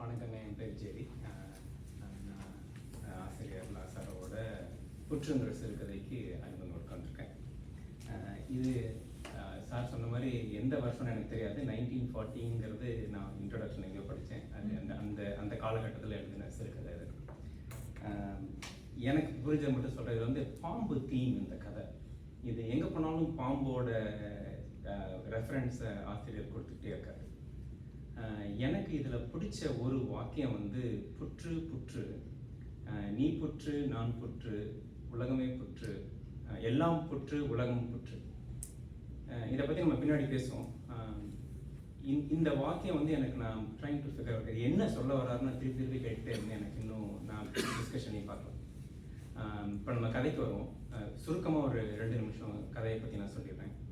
வணக்கங்க என் பேர் ஜெரி. நான் ஆசிரியர் லாசாரோட புற்றுங்கிற சிறுகதைக்கு அறிமுகம் உட்காந்துருக்கேன் இது சார் சொன்ன மாதிரி எந்த வருஷம்னு எனக்கு தெரியாது. நைன்டீன் ஃபார்ட்டிங்கிறது நான் இன்ட்ரடக்ஷன் எங்கேயோ படித்தேன். அது அந்த அந்த அந்த காலகட்டத்தில் எழுதின சிறுகதை அது. எனக்கு புரிஞ்சதை மட்டும் சொல்கிறது இது வந்து பாம்பு தீம் இந்த கதை. இது எங்கே போனாலும் பாம்போட ரெஃபரன்ஸை ஆசிரியர் கொடுத்துட்டே இருக்காரு. எனக்கு இதில் பிடிச்ச ஒரு வாக்கியம் வந்து புற்று புற்று. நீ புற்று நான் புற்று உலகமே புற்று. எல்லாம் புற்று உலகம் புற்று. இதை பற்றி நம்ம பின்னாடி பேசுவோம். இந்த- வாக்கியம் வந்து எனக்கு நான் ட்ரைங் டு ஃபிகர் அவுட் என்ன சொல்ல வர்றாருன்னு திருப்பி திருப்பி கேட்டுட்டே இருந்தேன். எனக்கு இன்னும் நான் டிஸ்கஷனே பார்க்கலாம் இப்போ நம்ம கதைக்கு வருவோம். சுருக்கமாக ஒரு ரெண்டு நிமிஷம் கதையை பற்றி நான் சொல்லிடுறேன்.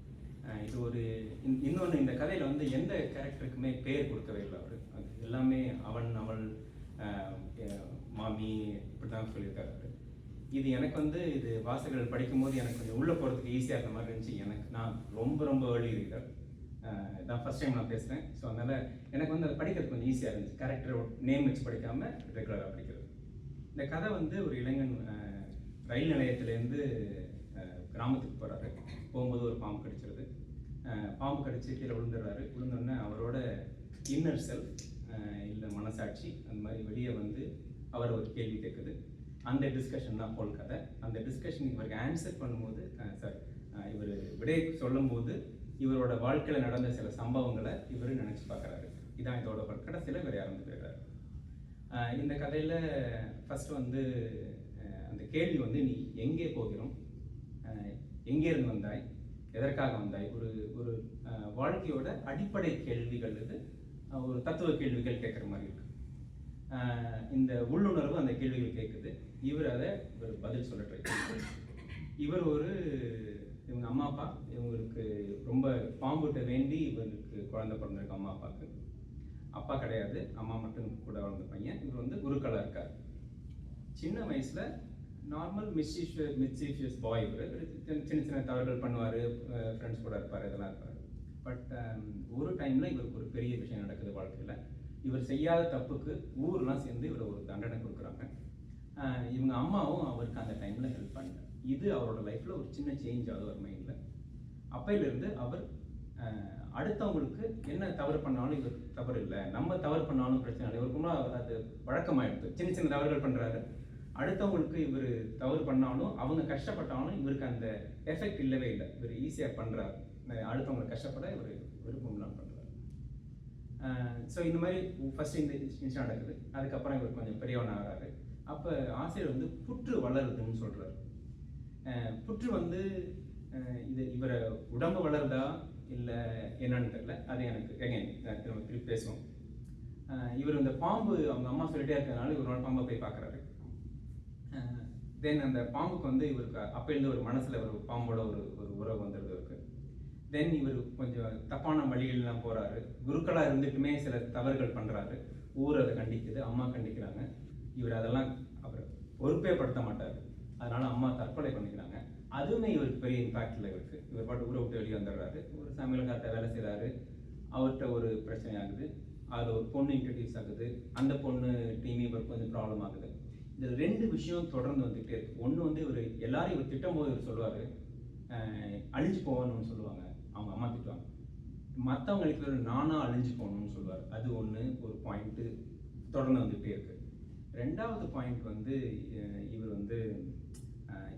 இது ஒரு இன்- இன்னொன்று இந்த கதையில் வந்து எந்த கேரக்டருக்குமே பேர் கொடுக்கவே இல்லை அவர். அது எல்லாமே அவன் அவள் மாமி இப்படி தான் சொல்லியிருக்காரு அவர். இது எனக்கு வந்து இது வாசகர்கள் படிக்கும்போது எனக்கு கொஞ்சம் உள்ளே போகிறதுக்கு ஈஸியாக இருந்த மாதிரி இருந்துச்சு. எனக்கு நான் ரொம்ப ரொம்ப ஏர்லி ரீடர் இதான் ஃபஸ்ட் டைம் நான் பேசுகிறேன் ஸோ அதனால் எனக்கு வந்து அது படிக்கிறது கொஞ்சம் ஈஸியாக இருந்துச்சு. கேரக்டர் நேம் வச்சு படிக்காமல் ரெகுலராக படிக்கிறது. இந்த கதை வந்து ஒரு இளைஞன் ரயில் நிலையத்துலேருந்து கிராமத்துக்கு பாம்பு கடிச்சிருது. பாம்பு கடிச்சு கீழே விழுந்துடுறாரு. விழுந்தோடனே அவரோட இன்னர் செல்ஃப் இல்லை மனசாட்சி அந்த மாதிரி வெளியே வந்து அவரை ஒரு கேள்வி கேட்குது. அந்த டிஸ்கஷன் தான் போல் கதை. அந்த டிஸ்கஷன் இவருக்கு ஆன்சர் பண்ணும்போது சார் இவர் விடை சொல்லும்போது இவரோட வாழ்க்கையில் நடந்த சில சம்பவங்களை இவர் நினச்சி பார்க்குறாரு. இதான் இதோட ஒரு கடைசியில் இவர் இறந்து போயிடுறாரு. இந்த கதையில் ஃபஸ்ட்டு வந்து அந்த கேள்வி வந்து நீ எங்கே போகிறோம்? எங்கே இருந்து வந்தாய்? எதற்காக வந்தாய்? ஒரு ஒரு வாழ்க்கையோட அடிப்படை கேள்விகள் இது. ஒரு தத்துவ கேள்விகள் கேட்குற மாதிரி இருக்கு. இந்த உள்ளுணர்வு அந்த கேள்விகள் கேட்குது. இவர் அதை ஒரு பதில் சொல்ல ட்ரை இவர் ஒரு இவங்க அம்மா அப்பா இவங்களுக்கு ரொம்ப பாம்புட்ட வேண்டி இவருக்கு குழந்தை பிறந்திருக்கு அம்மா அப்பாவுக்கு. அப்பா கிடையாது. அம்மா மட்டும் கூட வளர்ந்த பையன். இவர் வந்து குருக்களாக இருக்கார். சின்ன வயசில் நார்மல் மிஸ்சீஷியஸ் மிஸ்சீஷியஸ் பாய் இவர். சின்ன சின்ன தவறுகள் பண்ணுவார் ஃப்ரெண்ட்ஸ் கூட இருப்பார் இதெல்லாம் இருப்பார். பட் um, ஒரு டைமில் இவருக்கு ஒரு பெரிய விஷயம் நடக்குது வாழ்க்கையில். இவர் செய்யாத தப்புக்கு ஊர்லாம் சேர்ந்து இவர் ஒரு தண்டனை கொடுக்குறாங்க. இவங்க அம்மாவும் அவருக்கு அந்த டைமில் ஹெல்ப் பண்ணல. இது அவரோட லைஃப்பில் ஒரு சின்ன சேஞ்ச் ஆகுது ஒரு மைண்டில் அப்பையிலேருந்து அவர் அடுத்தவங்களுக்கு என்ன தவறு பண்ணாலும் இவர் தவறு இல்லை. நம்ம தவறு பண்ணாலும் பிரச்சனை இல்லை. இவருக்குமா அது வழக்கமாயிடுது. சின்ன சின்ன தவறுகள் பண்ணுறாரு அடுத்தவங்களுக்கு இவர் தவறு பண்ணாலும் அவங்க கஷ்டப்பட்டாலும் இவருக்கு அந்த எஃபெக்ட் இல்லவே இல்லை. இவர் ஈஸியாக பண்ணுறாரு அடுத்தவங்களை கஷ்டப்பட இவர் விருப்பம் இல்லாமல் பண்ணுறாரு ஸோ இந்த மாதிரி ஃபர்ஸ்ட் இந்த இன்சிடென்ட் நடக்குது. அதுக்கப்புறம் இவர் கொஞ்சம் பெரியவன் ஆகிறாரு. அப்போ ஆசிரியர் வந்து புற்று வளருதுன்னு சொல்கிறார் புற்று வந்து இது இவரை உடம்பு வளருதா இல்லை என்னன்னு தெரியல. அது எனக்கு எகைன் திரும்ப திருப்பி பேசுவோம். இவர் இந்த பாம்பு அவங்க அம்மா சொல்லிட்டே இருக்கிறதுனால இவரோட பாம்பை போய் பார்க்குறாரு. தென் அந்த பாம்புக்கு வந்து இவருக்கு அப்போலேருந்து ஒரு மனசில் ஒரு பாம்போட ஒரு ஒரு உறவு வந்துடுது இருக்கு தென் இவர் கொஞ்சம் தப்பான வழிகள்லாம் போகிறாரு குருக்களாக இருந்துட்டுமே சில தவறுகள் பண்ணுறாரு ஊர் அதை கண்டிக்குது அம்மா கண்டிக்கிறாங்க. இவர் அதெல்லாம் அவர் பொறுப்பே படுத்த மாட்டார். அதனால் அம்மா தற்கொலை பண்ணிக்கிறாங்க. அதுவுமே இவருக்கு பெரிய இம்பாக்டில் இருக்குது இவர் பாட்டு ஊரை விட்டு வெளியே வந்துடுறாரு. ஒரு சமையல்கார்ட்ட வேலை செய்கிறாரு அவர்கிட்ட ஒரு பிரச்சனை ஆகுது. அதில் ஒரு பொண்ணு இன்ட்ரடியூஸ் ஆகுது. அந்த பொண்ணு டீமே இவருக்கு கொஞ்சம் ப்ராப்ளம் ஆகுது. இந்த ரெண்டு விஷயம் தொடர்ந்து வந்துகிட்டே இருக்கு. ஒன்று வந்து இவர் எல்லாரும் இவர் திட்டம் போது இவர் சொல்லுவார் அழிஞ்சு போவான்னு சொல்லுவாங்க. அவங்க அம்மா திட்டுவாங்க. மற்றவங்களுக்கு இவர் நானாக அழிஞ்சு போகணும்னு சொல்லுவார். அது ஒன்று ஒரு பாயிண்ட்டு தொடர்ந்து வந்துகிட்டே இருக்கு. ரெண்டாவது பாயிண்ட் வந்து இவர் வந்து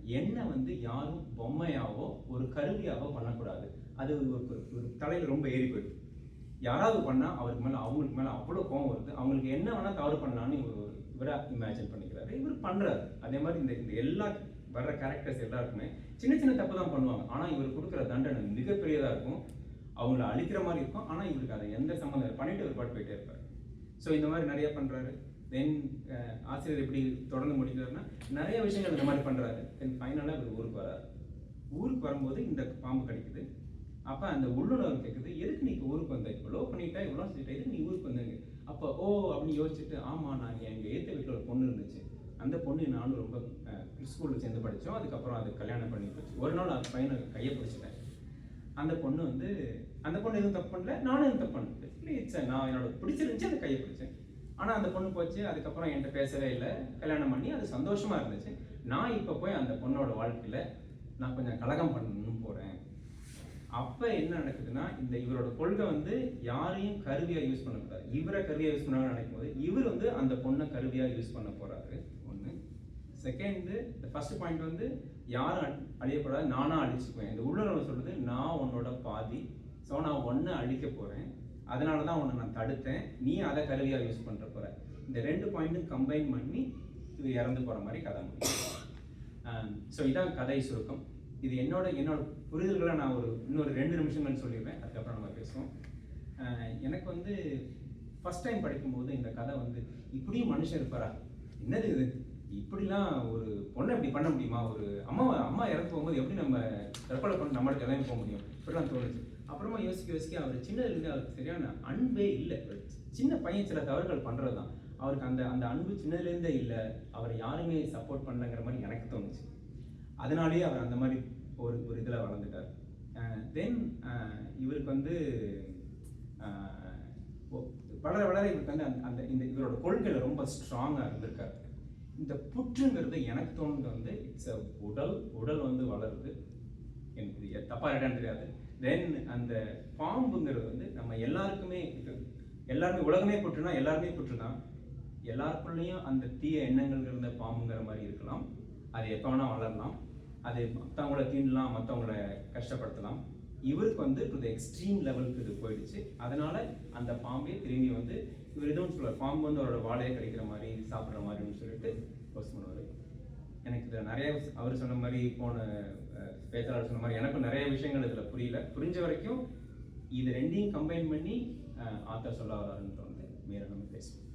என்னை வந்து யாரும் பொம்மையாவோ ஒரு கருவியாவோ பண்ணக்கூடாது. அது ஒரு ஒரு- ஒரு தலையில் ரொம்ப ஏறி போயிடுது. யாராவது பண்ணால் அவருக்கு மேலே அவங்களுக்கு மேலே அவ்வளோ கோவம் வருது. அவங்களுக்கு என்ன வேணால் தவறு பண்ணலான்னு இவர் ஒரு இமேஜின் பண்ணிக்கிறாரு. இவர் பண்ணுறாரு அதே மாதிரி இந்த இந்த எல்லா வர்ற கேரக்டர்ஸ் எல்லாருக்குமே சின்ன சின்ன தப்பு தான் பண்ணுவாங்க. ஆனால் இவர் கொடுக்குற தண்டனை மிகப்பெரியதாக இருக்கும். அவங்கள அழிக்கிற மாதிரி இருக்கும். ஆனால் இவருக்கு அதை எந்த சம்மந்தம் பண்ணிட்டு ஒரு பாட்டு போயிட்டே இருப்பார். ஸோ இந்த மாதிரி நிறைய பண்ணுறாரு தென் ஆசிரியர் எப்படி தொடர்ந்து முடிக்கிறாருன்னா நிறைய விஷயங்கள் இந்த மாதிரி பண்ணுறாரு தென் ஃபைனலாக இவர் ஊருக்கு வராரு. ஊருக்கு வரும்போது இந்த பாம்பு கிடைக்குது. அப்போ அந்த உள்ளுணர்வு கேட்குது எதுக்கு நீ ஊருக்கு வந்த? இவ்வளோ பண்ணிட்டா இவ்வளோ செஞ்சுட்டா எதுக்கு நீ ஊருக்கு வந்தாங்க அப்போ ஓ அப்படின்னு யோசிச்சுட்டு ஆமாம் நான் எங்கள் ஏற்ற வீட்டில் ஒரு பொண்ணு இருந்துச்சு. அந்த பொண்ணு நானும் ரொம்ப ஸ்கூலில் சேர்ந்து படித்தோம் அதுக்கப்புறம் அது கல்யாணம் பண்ணி போச்சு. ஒரு நாள் அந்த பையனை கையை பிடிச்சிட்டேன். அந்த பொண்ணு வந்து அந்த பொண்ணு எதுவும் தப்பு பண்ணல. நானும் எதுவும் தப்பு பண்ணல. இட்ஸ் நான் என்னோட பிடிச்சிருந்துச்சு அந்த கையை பிடிச்சேன். ஆனால் அந்த பொண்ணு போச்சு. அதுக்கப்புறம் என்கிட்ட பேசவே இல்லை. கல்யாணம் பண்ணி அது சந்தோஷமா இருந்துச்சு. நான் இப்போ போய் அந்த பொண்ணோட வாழ்க்கையில் நான் கொஞ்சம் கலகம் பண்ணணும் போகிறேன் அப்போ என்ன நடக்குதுன்னா இந்த இவரோட கொள்கை வந்து யாரையும் கருவியாக யூஸ் பண்ணக்கூடாது இவரை கருவியாக யூஸ் பண்ணாங்கன்னு நினைக்கும் போது இவர் வந்து அந்த பொண்ணை கருவியாக யூஸ் பண்ண போறாரு. ஒன்று செகண்டு இந்த ஃபர்ஸ்ட் பாயிண்ட் வந்து யாரும் அழியப்படாது அழியக்கூடாது. நானாக அழிச்சுக்குவேன். இந்த உள்ளுணர்வு சொல்றது நான் உன்னோட பாதி. ஸோ நான் ஒன்றை அழிக்க போகிறேன் அதனால தான் உன்னை நான் தடுத்தேன். நீ அதை கருவியாக யூஸ் பண்ணுற போற. இந்த ரெண்டு பாயிண்ட்டும் கம்பைன் பண்ணி இது இறந்து போகிற மாதிரி கதை முடியும். ஸோ இதான் கதை சுருக்கம். இது என்னோட என்னோட புரிதல்களை நான் ஒரு இன்னொரு ரெண்டு நிமிஷங்கள் சொல்லிடுவேன் அதுக்கப்புறம் நம்ம பேசுவோம். எனக்கு வந்து ஃபர்ஸ்ட் டைம் படிக்கும்போது இந்த கதை வந்து இப்படியும் மனுஷன் இருப்பாரா? என்னது இது? இப்படிலாம் ஒரு பொண்ணை இப்படி பண்ண முடியுமா? ஒரு அம்மா அம்மா இறந்து போகும்போது எப்படி நம்ம தற்கொலை பண்ண நம்மளுக்கு எல்லாம் போக முடியும்? இப்படிலாம் தோணுச்சு. அப்புறமா யோசிக்க யோசிக்க அவர் சின்னதுலேருந்து அவருக்கு சரியான அன்பே இல்லை. சின்ன பையன் சில தவறுகள் பண்ணுறது தான் அவருக்கு அந்த அந்த அன்பு சின்னதுலேருந்தே இல்லை. அவர் யாருமே சப்போர்ட் பண்ணலங்கிற மாதிரி எனக்கு தோணுச்சு. அதனாலேயே அவர் அந்த மாதிரி ஒரு ஒரு இதில் வளர்ந்துட்டார். தென் இவருக்கு வந்து வளர வளர இவருக்கு வந்து அந்த அந்த இந்த இவரோட கொள்கையில் ரொம்ப ஸ்ட்ராங்காக இருந்திருக்காரு. இந்த புற்றுங்கிறது எனக்கு தோணுது வந்து இட்ஸ் அ உடல் உடல் வந்து வளருது. எனக்கு தப்பாக எ- இடம் தெரியாது. தென் அந்த பாம்புங்கிறது வந்து நம்ம எல்லாருக்குமே எல்லாருமே உலகமே புற்றுனா எல்லாருமே புற்று தான் எல்லாருக்குள்ளேயும் அந்த தீய எண்ணங்கள் இருந்த பாம்புங்கிற மாதிரி இருக்கலாம். அது எப்போ வேணால் வளரலாம். அது மற்றவங்கள தீண்டலாம் மற்றவங்கள கஷ்டப்படுத்தலாம். இவருக்கு வந்து டு த எக்ஸ்ட்ரீம் லெவலுக்கு இது போயிடுச்சு. அதனால அந்த பாம்பே திரும்பி வந்து இவர் எதுவும் சொல்லுவார் பாம்பு வந்து அவரோட வாழையை கழிக்கிற மாதிரி சாப்பிட்ற மாதிரின்னு சொல்லிட்டு போஸ்ட் பண்ணுவார். எனக்கு இதில் நிறைய அவர் சொன்ன மாதிரி போன பேச்சாளர் சொன்ன மாதிரி எனக்கும் நிறைய விஷயங்கள் இதில் புரியல. புரிஞ்ச வரைக்கும் இது ரெண்டையும் கம்பைன் பண்ணி ஆத்தர் சொல்ல வராருன்னு தோணுது. மேலே நம்ம பேசுவோம்.